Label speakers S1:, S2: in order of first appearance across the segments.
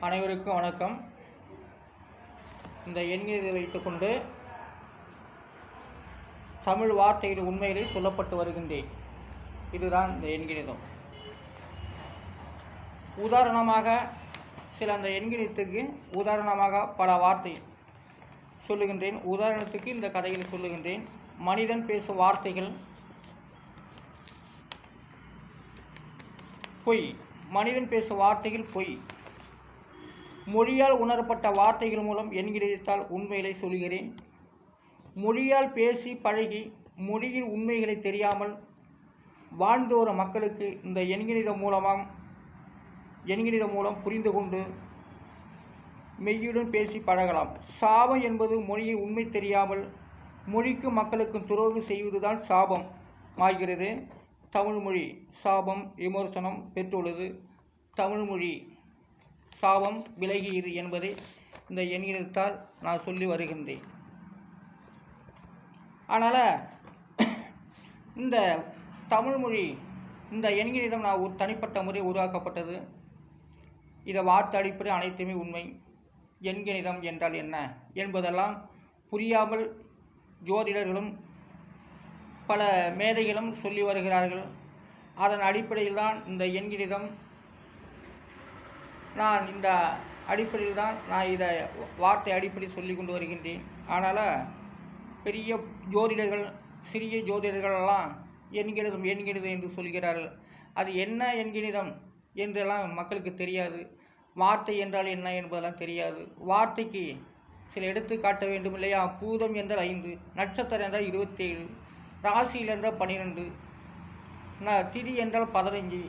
S1: அனைவருக்கும் வணக்கம். இந்த எண்களை வைத்துக்கொண்டு தமிழ் வார்த்தையில் உண்மையிலே சொல்லப்பட்டு வருகின்றேன். இதுதான் இந்த எண்கிணிதம் உதாரணமாக சில அந்த எண்கிணத்துக்கு உதாரணமாக பல வார்த்தை சொல்லுகின்றேன். உதாரணத்துக்கு இந்த கதையில் சொல்லுகின்றேன். மனிதன் பேசும் வார்த்தைகள். பொய். மனிதன் பேசும் வார்த்தைகள் பொய். மொழியால் உணரப்பட்ட வார்த்தைகள் மூலம் என்கிறதால் உண்மைகளை சொல்கிறேன் மொழியால் பேசி பழகி மொழியின் உண்மைகளை தெரியாமல் வாழ்ந்து வரும் மக்களுக்கு இந்த எண்கணிதம் மூலமாக எண்கணிதம் மூலம் புரிந்து கொண்டு மெய்யுடன் பேசி பழகலாம். சாபம் என்பது மொழியின் உண்மை தெரியாமல் மொழிக்கும் மக்களுக்கும் துரோகம் செய்வதுதான் சாபம் ஆகிறது. தமிழ்மொழி சாபம் விமர்சனம் பெற்றுள்ளது. தமிழ்மொழி சாபம் விலகியது என்பதை இந்த எண்ணினத்தால் நான் சொல்லி வருகின்றேன். அதனால் இந்த தமிழ்மொழி இந்த எண்கிணிதம் நான் ஒரு தனிப்பட்ட முறை உருவாக்கப்பட்டது. இதை வார்த்தை அடிப்படை அனைத்துமே உண்மை. எண்கிணிதம் என்றால் என்ன என்பதெல்லாம் புரியாமல் ஜோதிடர்களும் பல மேதைகளும் சொல்லி வருகிறார்கள். அதன் அடிப்படையில் தான் இந்த எண்கிணிதம் நான் இந்த அடிப்படையில் தான் நான் இதை வார்த்தை அடிப்படை சொல்லி கொண்டு வருகின்றேன். அதனால் பெரிய ஜோதிடர்கள் சிறிய ஜோதிடர்களெல்லாம் எண்கணிதம் எண்கணிதம் என்று சொல்கிறார்கள். அது என்ன எண்கணிதம் என்றெல்லாம் மக்களுக்கு தெரியாது. வார்த்தை என்றால் என்ன என்பதெல்லாம் தெரியாது. வார்த்தைக்கு சில எடுத்து காட்ட வேண்டும் இல்லையா? பூதம் என்றால் ஐந்து நட்சத்திரம் என்றால் இருபத்தேழு ராசியில் என்றால் பன்னிரெண்டு திதி என்றால் பதினஞ்சு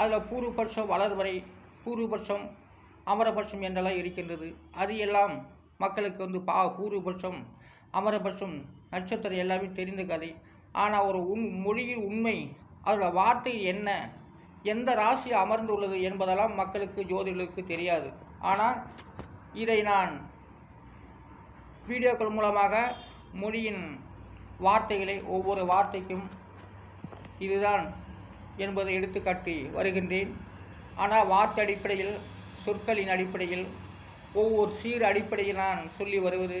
S1: அதில் பூர்வபட்சம் வளர்வரை பூர்வபட்சம் அமரபட்சம் என்றெல்லாம் இருக்கின்றது. அது எல்லாம் மக்களுக்கு வந்து பா பூர்வபட்சம் அமரபட்சம் நட்சத்திரம் எல்லாமே தெரிந்த கதை. ஆனால் ஒரு உண் மொழியின் உண்மை அதோட வார்த்தை என்ன எந்த ராசி அமர்ந்துள்ளது என்பதெல்லாம் மக்களுக்கு ஜோதிடர்களுக்கு தெரியாது. ஆனால் இதை நான் வீடியோக்கள் மூலமாக மொழியின் வார்த்தைகளை ஒவ்வொரு வார்த்தைக்கும் இதுதான் என்பதை எடுத்துக்காட்டி வருகின்றேன். ஆனால் வார்த்தை அடிப்படையில் சொற்களின் அடிப்படையில் ஒவ்வொரு சீர் அடிப்படையில் நான் சொல்லி வருவது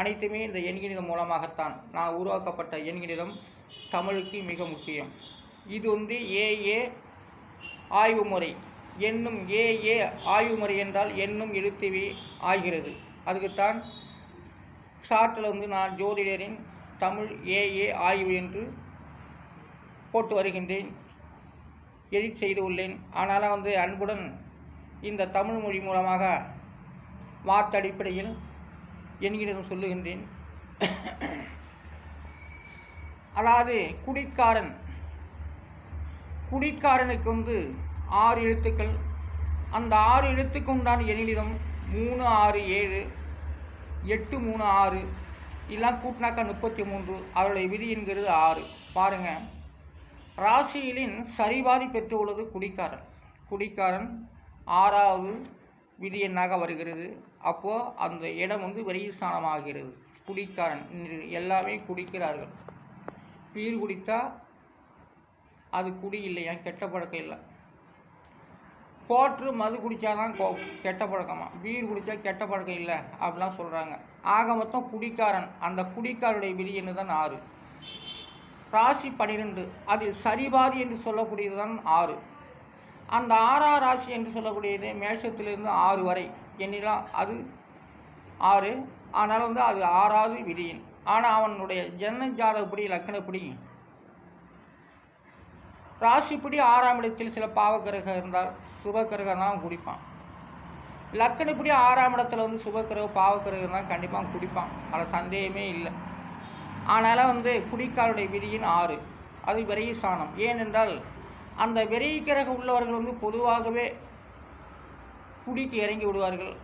S1: அனைத்துமே இந்த எண்கணிதம் மூலமாகத்தான். நான் உருவாக்கப்பட்ட எண்கணிதம் தமிழுக்கு மிக முக்கியம். இது வந்து ஏஏ ஆய்வு முறை. என்னும் ஏஏ ஆய்வு முறை என்றால் என்னும் எழுத்துவி ஆகிறது. அதுக்குத்தான் ஷார்ட்டில் வந்து நான் ஜோதிடரின் தமிழ் ஏஏ ஆய்வு என்று போட்டு வருகின்றேன். எடிட் செய்து உள்ளேன். ஆனாலும் வந்து அன்புடன் இந்த தமிழ் மொழி மூலமாக வார்த்தடிப்படையில் அடிப்படையில் சொல்லுகின்றேன். அதாவது குடிக்காரன் குடிக்காரனுக்கு வந்து ஆறு எழுத்துக்கள். அந்த ஆறு எழுத்துக்கு உண்டான எண்ணிடம் மூணு ஆறு ஏழு எட்டு மூணு ஆறு இதெல்லாம் கூட்டினாக்கா முப்பத்தி மூன்று அதனுடைய விதி என்கிறது ஆறு. பாருங்கள் ராசியிலின் சரிபாதி பெற்றுள்ளது குடிக்காரன். குடிக்காரன் ஆறாவது விதி எண்ணாக வருகிறது. அப்போது அந்த இடம் வந்து வெறியஸ்தானமாகிறது குடிக்காரன் எல்லாமே குடிக்கிறார்கள். பீர் குடித்தா அது குடி இல்லையா? கெட்ட பழக்கம் இல்லை. கோற்று மது குடித்தாதான் கோ கெட்ட பழக்கமாக பீர் குடித்தா கெட்ட பழக்கம் இல்லை அப்படிலாம் சொல்கிறாங்க ஆக மொத்தம் குடிக்காரன் அந்த குடிக்காரருடைய விதி என்ன தான் ஆறு. ராசி பன்னிரெண்டு அதில் சரிபாதி என்று சொல்லக்கூடியது தான் ஆறு. அந்த ஆறா ராசி என்று சொல்லக்கூடியது மேஷத்திலிருந்து ஆறு வரை. எண்ணிலாம் அது ஆறு. ஆனால் வந்து அது ஆறாவது விதியின் ஆனால் அவனுடைய ஜன்ன ஜாதகப்படி லக்கணப்படி ராசிப்படி ஆறாம் இடத்தில் சில பாவக்கிரகம் இருந்தால் சுபக்கிரகம் தான் குடிப்பான். லக்கணப்படி ஆறாம் இடத்துல வந்து சுபக்கிரகம் பாவக்கிரகம் தான் கண்டிப்பாக குடிப்பான். அதில் சந்தேகமே இல்லை. ஆனால் வந்து குடிக்காருடைய விதியின் ஆறு அது விரைய சாணம். ஏனென்றால் அந்த விரைய கிரகம் உள்ளவர்கள் வந்து பொதுவாகவே குடிக்கு இறங்கி விடுவார்கள்.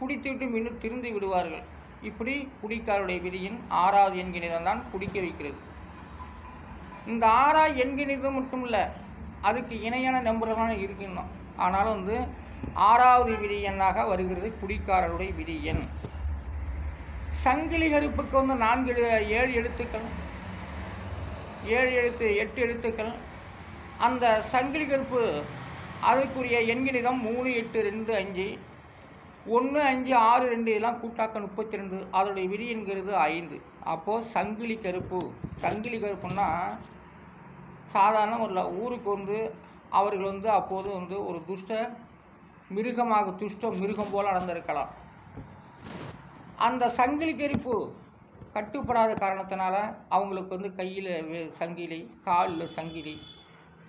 S1: குடித்துவிட்டு மீண்டும் திருந்து விடுவார்கள். இப்படி குடிக்காருடைய விதியின் ஆறாவது எண்கிணிதம் தான் குடிக்க வைக்கிறது. இந்த ஆறா எண்கிணிதம் மட்டும் இல்லை அதுக்கு இணையான நம்பர்களான இருக்கணும் ஆனாலும் வந்து ஆறாவது விதி எண்ணாக வருகிறது குடிக்காரருடைய விதி எண். சங்கிலி கருப்புக்கு வந்து நான்கு ஏழு எழுத்துக்கள். ஏழு எழுத்து எட்டு எழுத்துக்கள். அந்த சங்கிலி கருப்பு அதுக்குரிய எண்கணிதம் மூணு எட்டு ரெண்டு அஞ்சு. ஒன்று அஞ்சு ஆறு ரெண்டு இதெல்லாம் கூட்டாக்க முப்பத்தி ரெண்டு அதோடைய விதி என்கிறது ஐந்து. அப்போது சங்கிலி கருப்பு சங்கிலி கருப்புன்னா சாதாரண ஒரு ஊருக்கு வந்து அவர்கள் வந்து அப்போது வந்து ஒரு துஷ்ட மிருகமாக துஷ்ட மிருகம் போல் நடந்திருக்கலாம். அந்த சங்கிலி கருப்பு கட்டுப்படாத காரணத்தினால அவங்களுக்கு வந்து கையில் சங்கிலி காலில் சங்கிலி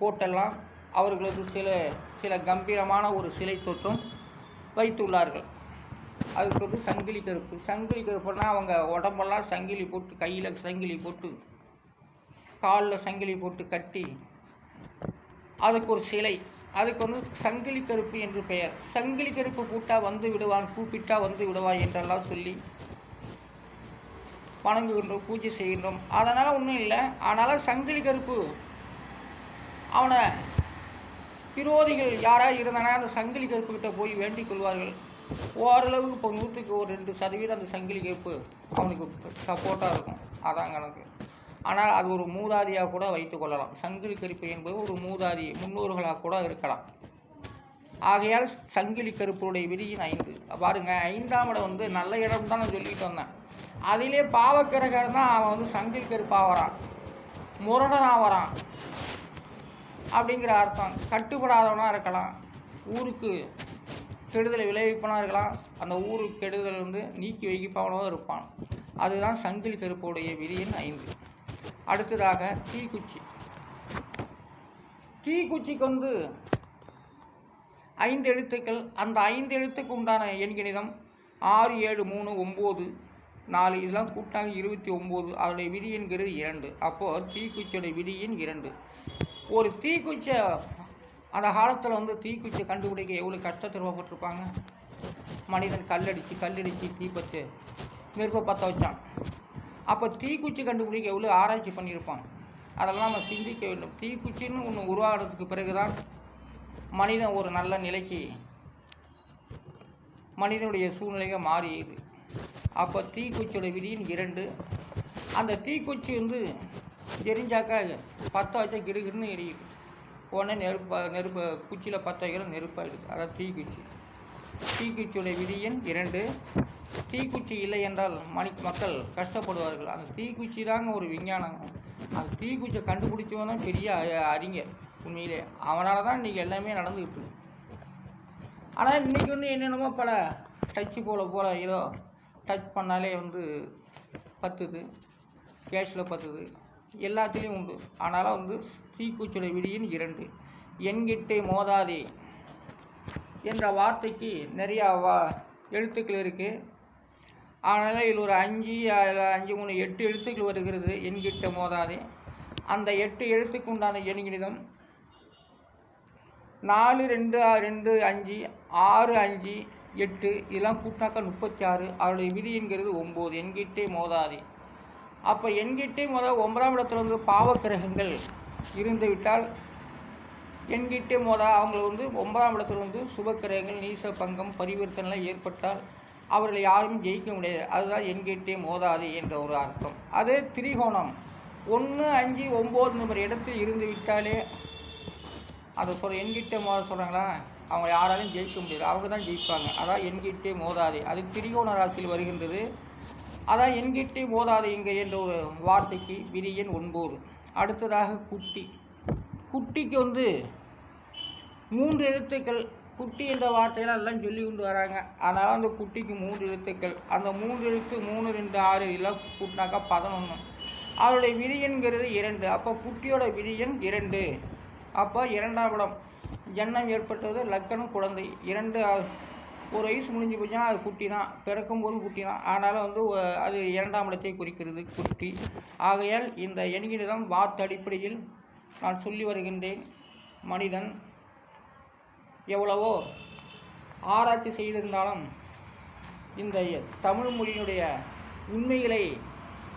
S1: போட்டெல்லாம் அவர்களது சில சில கம்பீரமான ஒரு சிலை தொட்டும் வைத்துள்ளார்கள். அதுக்கு வந்து சங்கிலி கருப்பு. சங்கிலி கருப்புனா அவங்க உடம்பெல்லாம் சங்கிலி போட்டு கையில் சங்கிலி போட்டு காலில் சங்கிலி போட்டு கட்டி அதுக்கு ஒரு சிலை அதுக்கு வந்து சங்கிலி கருப்பு என்று பெயர். சங்கிலி கருப்பு கூட்டா வந்து விடுவான் கூப்பிட்டா வந்து விடுவான் என்றெல்லாம் சொல்லி வணங்குகின்றோம் பூஜை செய்கின்றோம். அதனால் ஒன்றும் இல்லை. ஆனால் சங்கிலி கருப்பு அவனை விரோதிகள் யாராக இருந்தானா அந்த சங்கிலி கருப்புக்கிட்ட போய் வேண்டிக் கொள்வார்கள். ஓரளவுக்கு இப்போ நூற்றுக்கு ஒரு ரெண்டு சதவீதம் அந்த சங்கிலி கருப்பு அவனுக்கு சப்போர்ட்டாக இருக்கும். அதான் கணக்கு. ஆனால் அது ஒரு மூதாதியாக கூட வைத்துக்கொள்ளலாம் சங்கிலி கருப்பு என்பது ஒரு மூதாதி முன்னோர்களாக கூட இருக்கலாம். ஆகையால் சங்கிலி கருப்புடைய விதியின் ஐந்து. பாருங்க ஐந்தாம் இடம் வந்து நல்ல இடம் தான் நான் சொல்லிட்டு வந்தேன். அதிலே பாவக்கிரகர் தான் அவன் வந்து சங்கிலி கருப்பாகிறான் வரான். முரடனாக வரான். அப்படிங்கிற அர்த்தம். கட்டுப்படாதவனாக இருக்கலாம். ஊருக்கு கெடுதலை விளைவிப்பனாக இருக்கலாம். அந்த ஊருக்கு கெடுதல் வந்து நீக்கி வைக்கப்பவனாக இருப்பான். அதுதான் சங்கிலி கருப்புடைய விதியின் ஐந்து. அடுத்ததாக தீக்குச்சி. தீக்குச்சிக்கு வந்து ஐந்து எழுத்துக்கள். அந்த ஐந்து எழுத்துக்கு உண்டான எண்கணிதம் ஆறு ஏழு மூணு ஒம்பது நாலு. இதெல்லாம் கூட்டாக இருபத்தி ஒம்பது. அதோடைய விதி என்கிறது இரண்டு. அப்போது தீக்குச்சியோட விதியின் இரண்டு. ஒரு தீக்குச்சை அந்த காலத்தில் வந்து தீக்குச்சியை கண்டுபிடிக்க எவ்வளோ கஷ்டத்திருப்பப்பட்டிருப்பாங்க மனிதன் கல்லடித்து கல்லடித்து தீப்பத்து நெருப்பை பற்ற வச்சான். அப்போ தீக்குச்சி கண்டுபிடிக்க எவ்வளோ ஆராய்ச்சி பண்ணியிருப்பான்? அதெல்லாம் நம்ம சிந்திக்க வேண்டும். தீக்குச்சின்னு ஒன்று உருவாகிறதுக்கு பிறகு தான் மனிதன் ஒரு நல்ல நிலைக்கு மனிதனுடைய சூழ்நிலையாக மாறியது அப்போ தீக்குச்சியோட விதியின் இரண்டு அந்த தீக்குச்சி வந்து எரிஞ்சாக்கா பற்ற வச்சா கிடுகிடுன்னு எரியுது உடனே நெருப்பு நெருப்பு குச்சியில் பற்ற வைக்கிற நெருப்பாயிடுது அதான் தீக்குச்சி. தீக்குச்சியோட விதியின் இரண்டு தீக்குச்சி இல்லை என்றால் மணி மக்கள் கஷ்டப்படுவார்கள். அந்த தீக்குச்சி தாங்க ஒரு விஞ்ஞானம். அந்த தீக்குச்சியை கண்டுபிடிச்சவன் தான் பெரிய அறிஞர். உண்மையிலே. அவனால் தான் இன்றைக்கி எல்லாமே நடந்துக்கிட்டு இருக்கு. ஆனால் இன்றைக்கி வந்து என்னென்னமோ பல டச்சு போல் போல் ஏதோ டச் பண்ணாலே வந்து பத்துது. கேஷில் பத்துது. எல்லாத்துலேயும் உண்டு. ஆனாலும் வந்து தீக்குச்சியோட விதியின் இரண்டு. என்கிட்டே மோதாதே என்ற வார்த்தைக்கு நிறையா வா எழுத்துக்கள் இருக்குது அதனால் இதில் ஒரு அஞ்சு அஞ்சு மூணு எட்டு எழுத்துக்கள் வருகிறது. என்கிட்ட மோதாதே. அந்த எட்டு எழுத்துக்கு உண்டான எண்கிடம் நாலு ரெண்டு ஆ- ரெண்டு அஞ்சு ஆறு அஞ்சு எட்டு இதெல்லாம் கூட்டாக்கா முப்பத்தி ஆறு அவருடைய விதி என்கிறது ஒம்பது. என்கிட்டே மோதாதே. அப்போ என்கிட்டே மோத ஒன்பதாம் இடத்துல வந்து பாவக்கிரகங்கள் இருந்து விட்டால் என்கிட்டே மோதா அவங்களை வந்து ஒன்பதாம் இடத்துல வந்து சுபக்கிரகங்கள் நீச பங்கம் பரிவர்த்தனைலாம் ஏற்பட்டால் அவர்களை யாரும் ஜெயிக்க முடியாது. அதுதான் என்கிட்டே மோதாது என்ற ஒரு அர்த்தம். அதே திரிகோணம். ஒன்று அஞ்சு ஒம்பது நம்பர் இடத்தில் இருந்து விட்டாலே அதை சொல்ல என்கிட்ட மோத சொல்கிறாங்களா அவங்க யாராலையும் ஜெயிக்க முடியாது. அவங்க தான் ஜெயிப்பாங்க. அதான் என்கிட்டே மோதாது. அது திரிகோண ராசியில் வருகின்றது. அதான் என்கிட்டே மோதாது இங்கே என்ற ஒரு வார்த்தைக்கு விதி எண் ஒன்பது. அடுத்ததாக குட்டி. குட்டிக்கு வந்து மூன்று எழுத்துக்கள் குட்டி என்ற வார்த்தையெல்லாம் எல்லாம் சொல்லி கொண்டு வராங்க. அதனால் அந்த குட்டிக்கு மூன்று எழுத்துக்கள். அந்த மூன்று எழுத்து மூணு ரெண்டு ஆறு எல்லாம் கூட்டினாக்கா பதினொன்று அதோடைய விதியன்கிறது இரண்டு. அப்போ குட்டியோட விதியன் இரண்டு. அப்போ இரண்டாம் இடம். ஜன்னம் ஏற்பட்டது லக்கணம் குழந்தை. இரண்டு ஒரு வயசு முடிஞ்சு போச்சுன்னா அது குட்டி தான் பிறக்கும் போது குட்டி தான் ஆனாலும் வந்து அது இரண்டாம் இடத்தை குறிக்கிறது குட்டி. ஆகையால் இந்த எண்கிணிதம் வாத்து அடிப்படையில் நான் சொல்லி வருகின்றேன். மனிதன் எவ்வளவோ ஆராய்ச்சி செய்திருந்தாலும் இந்த தமிழ் மொழியினுடைய உண்மைகளை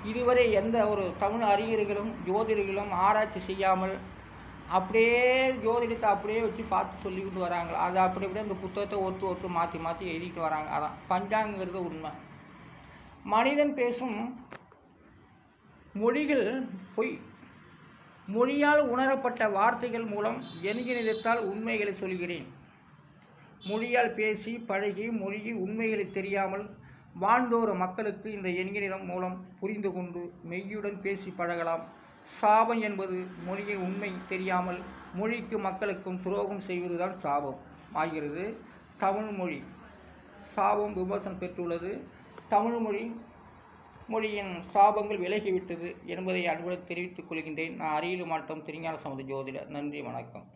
S1: இதுவரை எந்த ஒரு தமிழ் அறிஞர்களும் ஜோதிடர்களும் ஆராய்ச்சி செய்யாமல் அப்படியே ஜோதிடத்தை அப்படியே வச்சு பார்த்து சொல்லிக்கிட்டு வராங்க. அது அப்படி அப்படியே அந்த புத்தகத்தை ஒத்து ஒத்து மாற்றி மாற்றி எழுதிட்டு வராங்க. அதான் பஞ்சாங்கிறது உண்மை. மனிதன் பேசும் மொழிகள் பொய். மொழியால் உணரப்பட்ட வார்த்தைகள் மூலம் எண்கிணிதத்தால் உண்மைகளை சொல்கிறேன். மொழியால் பேசி பழகி மொழியில் உண்மைகளை தெரியாமல் வாழ்ந்தோர மக்களுக்கு இந்த எண்கிணிதம் மூலம் புரிந்து கொண்டு மெய்யுடன் பேசி பழகலாம். சாபம் என்பது மொழியின் உண்மை தெரியாமல் மொழிக்கு மக்களுக்கும் துரோகம் செய்வதுதான் சாபம். ஆகிறது தமிழ் மொழி. சாபம் விமர்சனம் பெற்றுள்ளது. தமிழ் மொழி மொழியின் சாபங்கள் விலகிவிட்டது என்பதை அன்புடன் தெரிவித்துக் கொள்கின்றேன். நான் அறியலு மாட்டோம் திருஞான சமுத ஜோதிடர். நன்றி வணக்கம்.